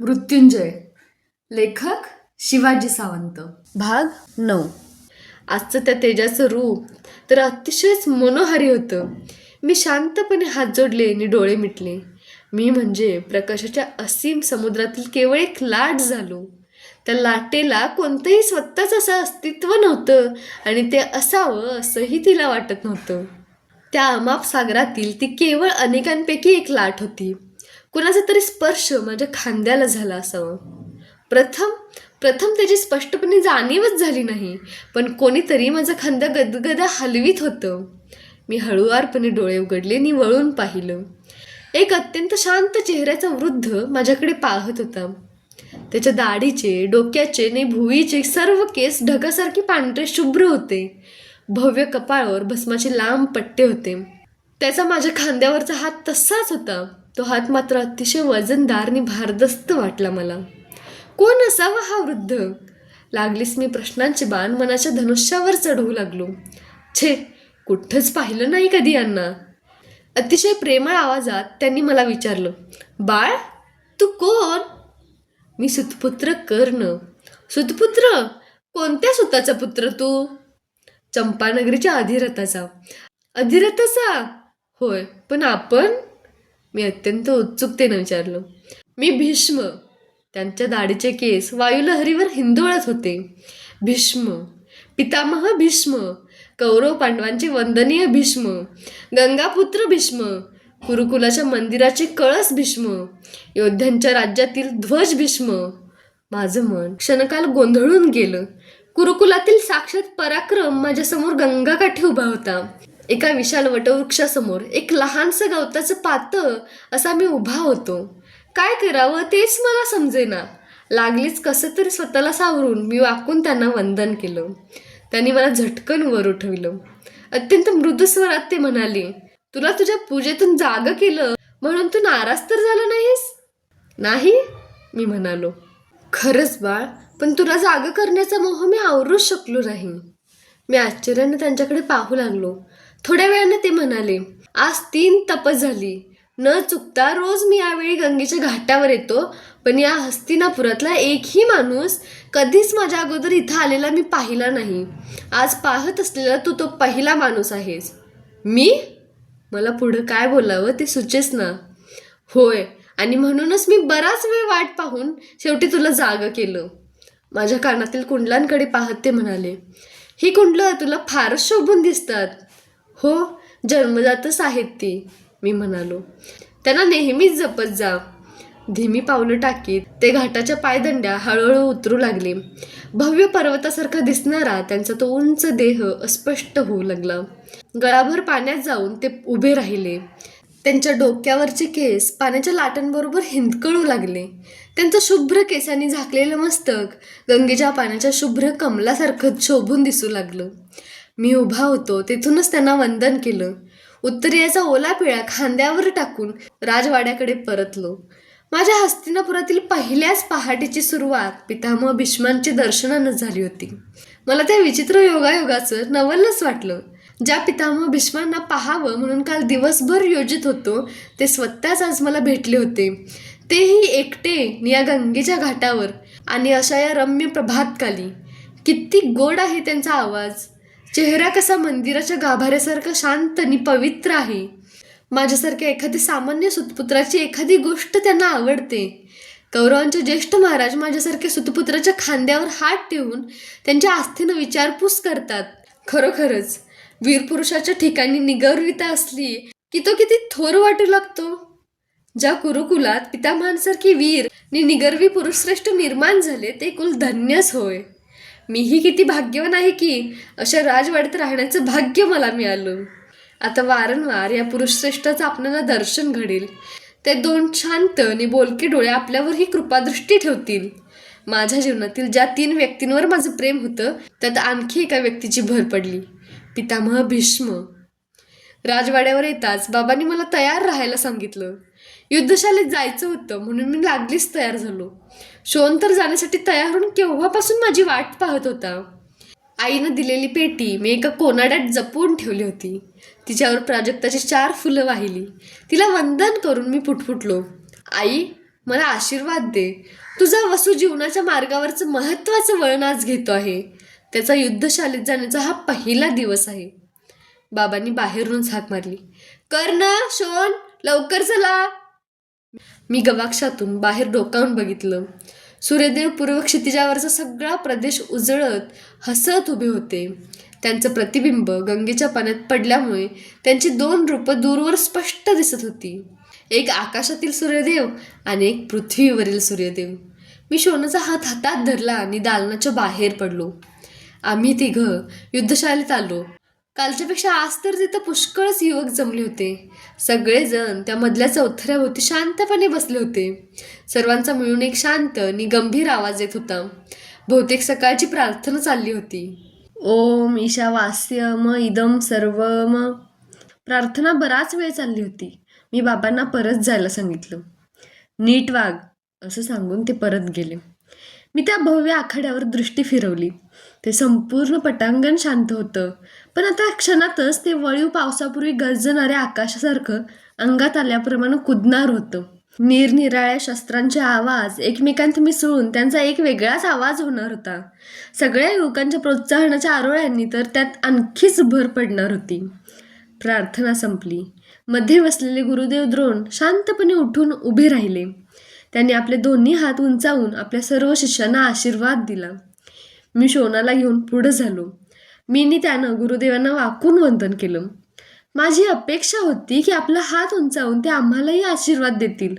मृत्युंजय. लेखक शिवाजी सावंत. भाग नऊ. आजचं त्या तेजाचं रूप तर अतिशयच मनोहारी होतं. मी शांतपणे हात जोडले आणि डोळे मिटले. मी म्हणजे प्रकाशाच्या असीम समुद्रातील केवळ एक लाट झालो. त्या लाटेला कोणतंही स्वतःच असं अस्तित्व नव्हतं आणि ते असावं असंही तिला वाटत नव्हतं. त्या अमाप सागरातील ती केवळ अनेकांपैकी एक लाट होती. कुणाचा तरी स्पर्श माझ्या खांद्याला झाला असावं. प्रथम प्रथम त्याची स्पष्टपणे जाणीवच झाली नाही पण कोणीतरी माझा खांदा गदगदा हलवीत होतं. मी हळुवारपणे डोळे उघडले आणि वळून पाहिलं. एक अत्यंत शांत चेहऱ्याचा वृद्ध माझ्याकडे पाहत होता. त्याच्या दाढीचे डोक्याचे आणि भुईचे सर्व केस ढगासारखे पांढरे शुभ्र होते. भव्य कपाळावर भस्माचे लांब पट्टे होते. त्याचा माझ्या खांद्यावरचा हात तसाच होता. तो हात मात्र अतिशय वजनदार आणि भारदस्त वाटला मला. कोण असावा हा वृद्ध? लागलीस मी प्रश्नांचे बाण मनाच्या धनुष्यावर चढवू लागलो. छे कुठंच पाहिलं नाही कधी यांना. अतिशय प्रेमळ आवाजात त्यांनी मला विचारलं बाळ तू कोण? मी सुतपुत्र कर्ण. सुतपुत्र? कोणत्या सुताचा पुत्र तू? चंपानगरीच्या अधिरथाचा. अधिरथाचा? होय पण आपण मी अत्यंत उत्सुकतेनं विचारलं. मी भीष्म. त्यांच्या दाढीचे केस वायुलहरीवर हिंदोळत होते. भीष्म. पितामह भीष्म. कौरव पांडवांचे वंदनीय भीष्म. गंगापुत्र भीष्म. कुरुकुलाच्या मंदिराचे कळस भीष्म. योद्ध्यांच्या राज्यातील ध्वज भीष्म. माझं मन क्षणकाल गोंधळून गेलं. कुरुकुलातील साक्षात पराक्रम माझ्यासमोर गंगाकाठी उभा होता. एका विशाल वटवृक्षासमोर एक लहानसं गवताचं पातळ असा मी उभा होतो. काय करावं तेच मला समजेना. लागलीच कसं तरी स्वतःला सावरून मी वाकून त्यांना वंदन केलं. त्यांनी मला झटकन वर उठविलं. अत्यंत मृदुस्वरात ते म्हणाले तुला तुझ्या पूजेतून जाग केलं म्हणून तू नाराज तर झाला नाहीस? नाही मी म्हणालो. खरंच बाळ पण तुला जाग करण्याचा मोह मी आवरूच शकलो नाही. मी आश्चर्याने त्यांच्याकडे पाहू लागलो. थोड्या वेळाने ते म्हणाले आज तीन तपस झाली. न चुकता रोज मी यावेळी गंगेच्या घाटावर येतो पण या हस्तिनापुरातला एकही माणूस कधीच माझ्या अगोदर इथं आलेला मी पाहिला नाही. आज पाहत असलेला तू तो पहिला माणूस आहेस. मी? मला पुढं काय बोलावं ते सुचेस ना. होय आणि म्हणूनच मी बराच वेळ वाट पाहून शेवटी तुला जाग केलं. माझ्या कानातील कुंडलांकडे पाहत ते म्हणाले ही कुंडलं तुला फारच शोभून दिसतात. हो जन्मजातच आहेत ती मी म्हणालो. त्यांना नेहमीच जपत जा. धीमी पावलं टाकीत ते घाटाच्या पायदंड्या हळूहळू उतरू लागले. भव्य पर्वतासारखा दिसणारा त्यांचा तो उंच देह अस्पष्ट होऊ लागला. गळाभर पाण्यात जाऊन ते उभे राहिले. त्यांच्या डोक्यावरचे केस पाण्याच्या लाटांबरोबर हिंदकळू लागले. त्यांचं शुभ्र केसांनी झाकलेलं मस्तक गंगेच्या पाण्याच्या शुभ्र कमलासारखं शोभून दिसू लागलं. मी उभा होतो तेथूनच त्यांना वंदन केलं. उत्तरेचा ओला पिळा खांद्यावर टाकून राजवाड्याकडे परतलो. माझ्या हस्तिनापुरातील पहिल्याच पहाटेची सुरुवात पितामह भीष्मांची दर्शनानं झाली होती. मला त्या विचित्र योगायोगाचं नवलच वाटलं. ज्या पितामह भीष्मांना पाहावं म्हणून काल दिवसभर योजित होतो ते स्वतःच आज मला भेटले होते. तेही एकटे या गंगेच्या घाटावर आणि अशा या रम्य प्रभातकाली. किती गोड आहे त्यांचा आवाज. चेहरा कसा मंदिराच्या गाभाऱ्यासारखा शांत आणि पवित्र आहे. माझ्यासारख्या एखाद्या सामान्य सुतपुत्राची एखादी गोष्ट त्यांना आवडते. कौरवांचे ज्येष्ठ महाराज माझ्यासारख्या सुतपुत्राच्या खांद्यावर हात ठेवून त्यांच्या आस्थेनं विचारपूस करतात. खरोखरच वीरपुरुषाच्या ठिकाणी निगर्विता असली की तो किती थोर वाटू लागतो. ज्या कुरुकुलात पितामहांसारखी वीर नि निगर्वी पुरुषश्रेष्ठ निर्माण झाले ते कुल धन्यच होय. मीही किती भाग्यवान आहे की अशा राजवाड्यात राहण्याचं भाग्य मला मिळालं. आता वारंवार या पुरुषश्रेष्ठाचं आपल्याला दर्शन घडेल. ते दोन शांत आणि बोलके डोळे आपल्यावर ही कृपादृष्टी ठेवतील. माझ्या जीवनातील ज्या तीन व्यक्तींवर माझं प्रेम होतं त्यात आणखी एका व्यक्तीची भर पडली. पितामह भीष्म. राजवाड्यावर येताच बाबांनी मला तयार राहायला सांगितलं. युद्धशालेत जायचं होतं म्हणून मी लागलीच तयार झालो. शोन तर जाण्यासाठी तयार होऊन केव्हापासून माझी वाट पाहत होता? आईनं दिलेली पेटी मी एका कोनाड्यात जपून ठेवली होती. तिच्यावर प्राजक्ताची चार फुलं वाहिली. तिला वंदन करून मी पुटपुटलो. आई मला आशीर्वाद दे. तुझा वसू जीवनाच्या मार्गावरचं महत्त्वाचं वळण आज घेतो आहे. त्याचा युद्धशालेत जाण्याचा हा पहिला दिवस आहे. बाबांनी बाहेरून हाक मारली. कर्ण शोन लवकर चला. मी गवाक्षातून बाहेर डोकावून बघितलं. सूर्यदेव पूर्व क्षितिजावरचा सगळा प्रदेश उजळत हसत उभे होते. त्यांचं प्रतिबिंब गंगेच्या पाण्यात पडल्यामुळे त्यांची दोन रूपं दूरवर स्पष्ट दिसत होती. एक आकाशातील सूर्यदेव आणि एक पृथ्वीवरील सूर्यदेव. मी शोनाचा हात हातात धरला आणि दालनाच्या बाहेर पडलो. आम्ही तिघं युद्धशाळेत आलो. कालच्यापेक्षा आज तर तिथं पुष्कळच युवक जमले होते. सगळेजण त्या मधल्या चौथऱ्याभोवती शांतपणे बसले होते. सर्वांचा मिळून एक शांत आणि गंभीर आवाज येत होता. बहुतेक सकाळची प्रार्थना चालली होती. ओम ईशावास्य म इदम सर्व म प्रार्थना बराच वेळ चालली होती. मी बाबांना परत जायला सांगितलं. नीट वाग असं सांगून ते परत गेले. मी त्या भव्य आखाड्यावर दृष्टी फिरवली. ते संपूर्ण पटांगण शांत होतं. पण आता क्षणातच ते वळीव पावसापूर्वी गरजणाऱ्या आकाशासारखं अंगात आल्याप्रमाणे कुदणार होतं. निरनिराळ्या शस्त्रांचे आवाज एकमेकांत मिसळून त्यांचा एक वेगळाच आवाज होणार होता. सगळ्या युवकांच्या प्रोत्साहनाच्या आरोळ्यांनी तर त्यात आणखीच भर पडणार होती. प्रार्थना संपली. मध्ये बसलेले गुरुदेव द्रोण शांतपणे उठून उभे राहिले. त्यांनी आपले दोन्ही हात उंचावून आपल्या सर्व शिष्यांना आशीर्वाद दिला. मी शोनाला घेऊन पुढं झालो. मीनी त्यानं गुरुदेवांना वाकून वंदन केलं. माझी अपेक्षा होती की आपला हात उंचावून ते आम्हालाही आशीर्वाद देतील.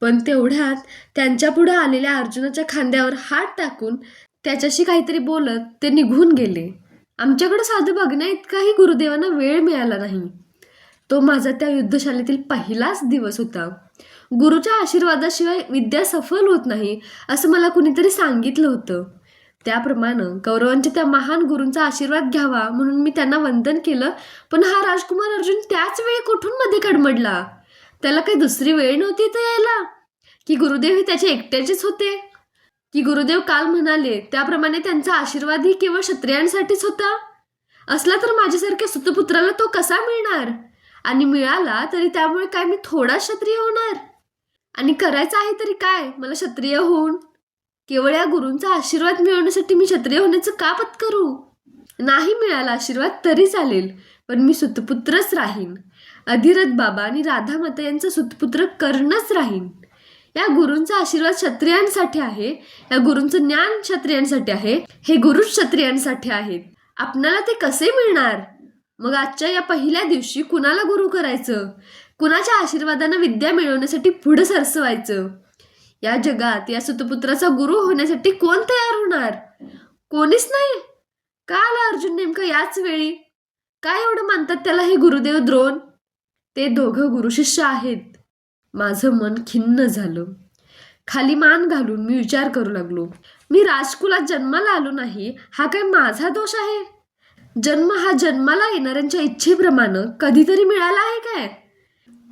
पण तेवढ्यात त्यांच्या पुढे आलेल्या अर्जुनाच्या खांद्यावर हात टाकून त्याच्याशी काहीतरी बोलत ते निघून गेले. आमच्याकडे साधं बघण्या इतकाही गुरुदेवांना वेळ मिळाला नाही. तो माझा त्या युद्धशालेतील पहिलाच दिवस होता. गुरुच्या आशीर्वादाशिवाय विद्या सफल होत नाही असं मला कुणीतरी सांगितलं होतं. त्याप्रमाणे कौरवांच्या त्या महान गुरूंचा आशीर्वाद घ्यावा म्हणून मी त्यांना वंदन केलं पण हा राजकुमार अर्जुन त्याच वेळी कुठून मध्ये कडमडला? त्याला काही दुसरी वेळ नव्हती तर यायला? की गुरुदेव हे त्याचे एकट्याचेच होते? की गुरुदेव काल म्हणाले त्याप्रमाणे त्यांचा आशीर्वादही केवळ क्षत्रियांसाठीच होता? असला तर माझ्यासारख्या सुतपुत्राला तो कसा मिळणार? आणि मिळाला तरी त्यामुळे काय मी थोडा क्षत्रिय होणार? आणि करायचं आहे तरी काय? मला क्षत्रिय होऊन केवळ या गुरूंचा आशीर्वाद मिळवण्यासाठी मी क्षत्रिय होण्याचं का पत्करू? नाही मिळाला आशीर्वाद तरी चालेल पण मी सुतपुत्रच राहीन. अधिरथ बाबा आणि राधा माता यांचा सुतपुत्र कर्णच राहीन. या गुरूंचा आशीर्वाद क्षत्रियांसाठी आहे या गुरूंचं ज्ञान क्षत्रियांसाठी आहे हे गुरु क्षत्रियांसाठी आहेत. आपणाला ते कसे मिळणार? मग आजच्या या पहिल्या दिवशी कुणाला गुरु करायचं? कुणाच्या आशीर्वादानं विद्या मिळवण्यासाठी पुढं सरसवायचं? या जगात या सुतपुत्राचा गुरु होण्यासाठी कोण तयार होणार? कोणीच नाही. का आला अर्जुन नेमकं याच वेळी? काय एवढं मानतात त्याला हे गुरुदेव द्रोण? ते दोघं गुरुशिष्य आहेत. माझं मन खिन्न झालं. खाली मान घालून मी विचार करू लागलो. मी राजकुलात जन्माला आलो नाही. हा काय माझा दोष आहे? जन्म हा जन्माला येणाऱ्यांच्या इच्छेप्रमाणे कधीतरी मिळाला आहे काय?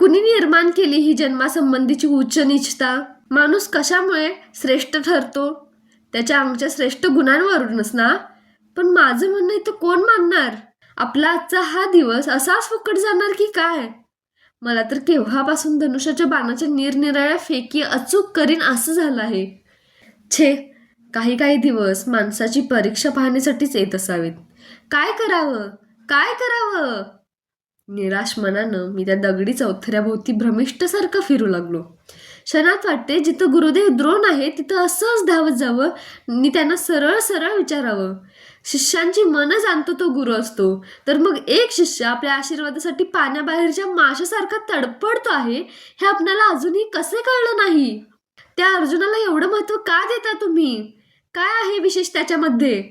कुणी निर्माण केली ही जन्मासंबंधीची उच्च निचता माणूस कशामुळे श्रेष्ठ ठरतो? त्याच्या आमच्या श्रेष्ठ गुणांवरूनच ना? पण माझं म्हणणं इथं कोण मानणार? आपला आजचा हा दिवस असाच फुकट जाणार की काय? मला तर केव्हापासून धनुष्याच्या बाणाच्या निरनिराळ्या फेकी अचूक करीन असं झालं आहे. छे काही काही दिवस माणसाची परीक्षा पाहण्यासाठीच येत असावेत. काय करावं? काय करावं? निराश मनानं मी त्या दगडी चौथऱ्याभोवती भ्रमिष्ठसारखं फिरू लागलो. क्षणात वाटते जिथं गुरुदेव द्रोण आहे तिथं असंच धावत जावं. आणि त्यांना सरळ सरळ विचारावं. शिष्यांची मनं जाणतो तो गुरु असतो. तर मग एक शिष्य आपल्या आशीर्वादासाठी पाण्याबाहेरच्या माशासारखा तडपडतो आहे हे आपणाला अजूनही कसे कळलं नाही? त्या अर्जुनाला एवढं महत्त्व का देता तुम्ही? काय आहे विशेष त्याच्यामध्ये?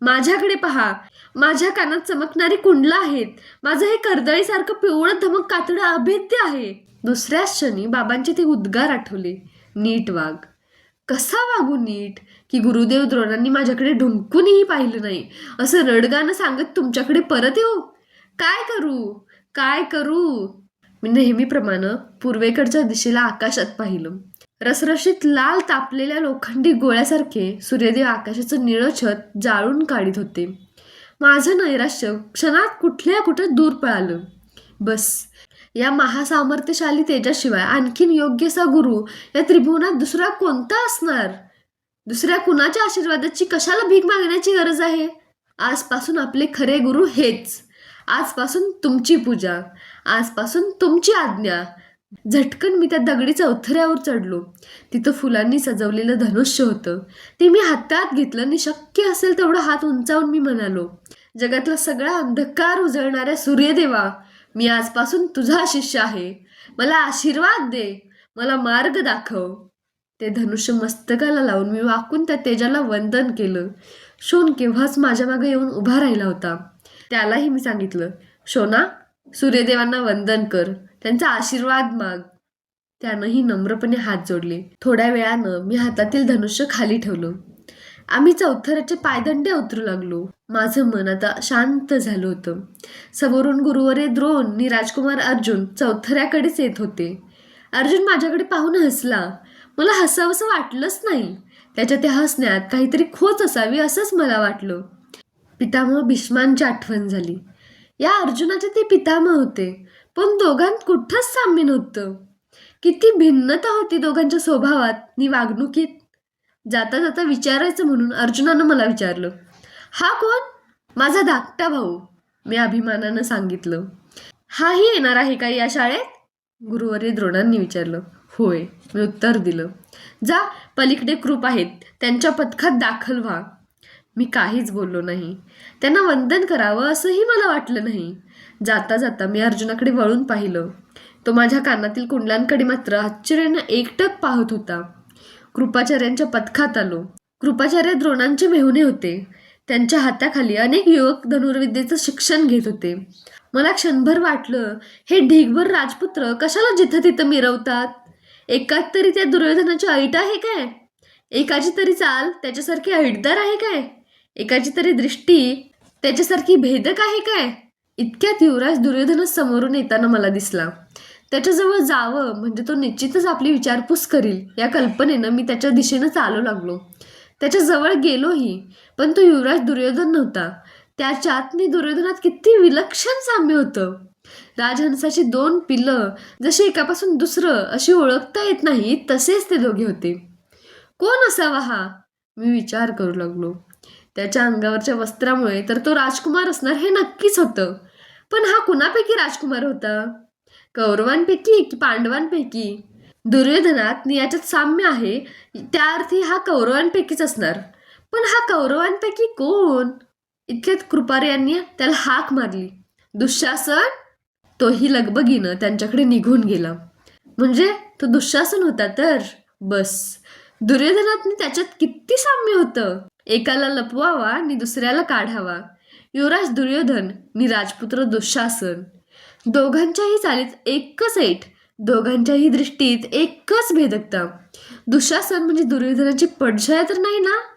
माझ्याकडे पहा. माझ्या कानात चमकणारी कुंडलं आहेत. माझं हे कर्दळीसारखं पिवळं धमक कातडं अभेद्य आहे. दुसऱ्याच क्षणी बाबांचे ते उद्गार आठवले. नीट वाघ कसा वागू नीट? की गुरुदेव द्रोणांनी माझ्याकडे ढुंकूनही पाहिलं नाही. असं रडगानं सांगत तुमच्याकडे परत येऊ? काय करू? काय करू? मी नेहमीप्रमाणे पूर्वेकडच्या दिशेला आकाशात पाहिलं. रसरशीत लाल तापलेल्या लोखंडी गोळ्यासारखे सूर्यदेव आकाशाचं निळं छत जाळून काढीत होते. माझं नैराश्य क्षणात कुठल्या कुठं दूर पळालं. बस. या महासामर्थ्यशाली तेजाशिवाय आणखीन योग्यसा गुरु या त्रिभुवनात दुसरा कोणता असणार? दुसऱ्या कुणाच्या आशीर्वादाची कशाला भीक मागण्याची गरज आहे? आजपासून आपले खरे गुरु हेच. आजपासून तुमची पूजा. आजपासून तुमची आज्ञा. झटकन मी त्या दगडी चौथऱ्यावर चढलो. तिथं फुलांनी सजवलेलं धनुष्य होतं. ते मी हातात घेतलं आणि शक्य असेल तेवढा हात उंचावून मी म्हणालो जगातला सगळा अंधकार उजळणाऱ्या सूर्यदेवा मी आजपासून तुझा शिष्य आहे. मला आशीर्वाद दे. मला मार्ग दाखव. ते धनुष्य मस्तकाला लावून मी वाकून त्या तेजाला वंदन केलं. शोन केव्हाच माझ्या मागे येऊन उभा राहिला होता. त्यालाही मी सांगितलं शोना सूर्यदेवांना वंदन कर. त्यांचा आशीर्वाद माग. त्यानंही नम्रपणे हात जोडले. थोड्या वेळानं मी हातातील धनुष्य खाली ठेवलं. आम्ही चौथऱ्याचे पायदंडे उतरू लागलो. माझं मन आता शांत झालं होतं. समोरून गुरुवरे द्रोण आणि राजकुमार अर्जुन चौथऱ्याकडेच येत होते. अर्जुन माझ्याकडे पाहून हसला. मला हसावंसं वाटलंच नाही. त्याच्या त्या हसण्यात काहीतरी खोच असावी असंच मला वाटलं. पितामह भीष्मांची आठवण झाली. या अर्जुनाचे ते पितामह होते. पण दोघांत कुठंच साम्य नव्हतं. किती भिन्नता होती दोघांच्या स्वभावात. नि वागणुकीत जाता जाता विचारायचं म्हणून अर्जुनानं मला विचारलं हा कोण? माझा धाकटा भाऊ. मी अभिमानानं सांगितलं हाही येणार आहे का या शाळेत? गुरुवारी द्रोणांनी विचारलं होय. मी उत्तर दिलं जा पलीकडे कृप आहेत. त्यांच्या पथकात दाखल व्हा. मी काहीच बोललो नाही. त्यांना वंदन करावं असंही मला वाटलं नाही. जाता जाता मी अर्जुनाकडे वळून पाहिलं. तो माझ्या कानातील कुंडलांकडे मात्र आश्चर्यानं एकटक पाहत होता. कृपाचार्यांच्या पथकात आलो. कृपाचार्य द्रोणांचे मेहुणे होते. त्यांच्या हाताखाली अनेक युवक धनुर्विद्येचं शिक्षण घेत होते. मला क्षणभर वाटलं हे ढिगभर राजपुत्र कशाला जिथं तिथं मिरवतात? एकात तरी त्या दुर्योधनाची ऐट आहे काय? एकाची तरी चाल त्याच्यासारखी ऐटदार आहे काय? एकाची तरी दृष्टी त्याच्यासारखी भेदक आहे काय? इतक्यात युवराज दुर्योधनच समोरून येताना मला दिसला. त्याच्याजवळ जावं म्हणजे तो निश्चितच आपली विचारपूस करील या कल्पनेनं मी त्याच्या दिशेनं चालू लागलो. त्याच्याजवळ गेलोही पण तो युवराज दुर्योधन नव्हता. त्याच्यात मी दुर्योधनात किती विलक्षण साम्य होतं. राजहंसाची दोन पिल्लं जशी एकापासून दुसरं अशी ओळखता येत नाही तसेच ते दोघे होते. कोण असावा हा? मी विचार करू लागलो. त्याच्या अंगावरच्या वस्त्रामुळे तर तो राजकुमार असणार हे नक्कीच होतं. पण हा कुणापैकी राजकुमार होता? कौरवांपैकी की पांडवांपैकी? दुर्योधनात नि याच्यात साम्य आहे त्या अर्थी हा कौरवांपैकीच असणार. पण हा कौरवांपैकी कोण? इतक्यात कृपारे यांनी त्याला हाक मारली. दुःशासन? तोही लगबगीनं त्यांच्याकडे निघून गेला. म्हणजे तो दुःशासन होता तर? बस. दुर्योधनातनी त्याच्यात किती साम्य होतं? एकाला लपवावा आणि दुसऱ्याला काढावा. युवराज दुर्योधन नि राजपुत्र दुःशासन. दोघांच्याही चालीत एकच ऐट दोघांच्याही दृष्टीत एकच भेदकता. दुःशासन म्हणजे दुर्योधनाची पडछाया तर नाही ना?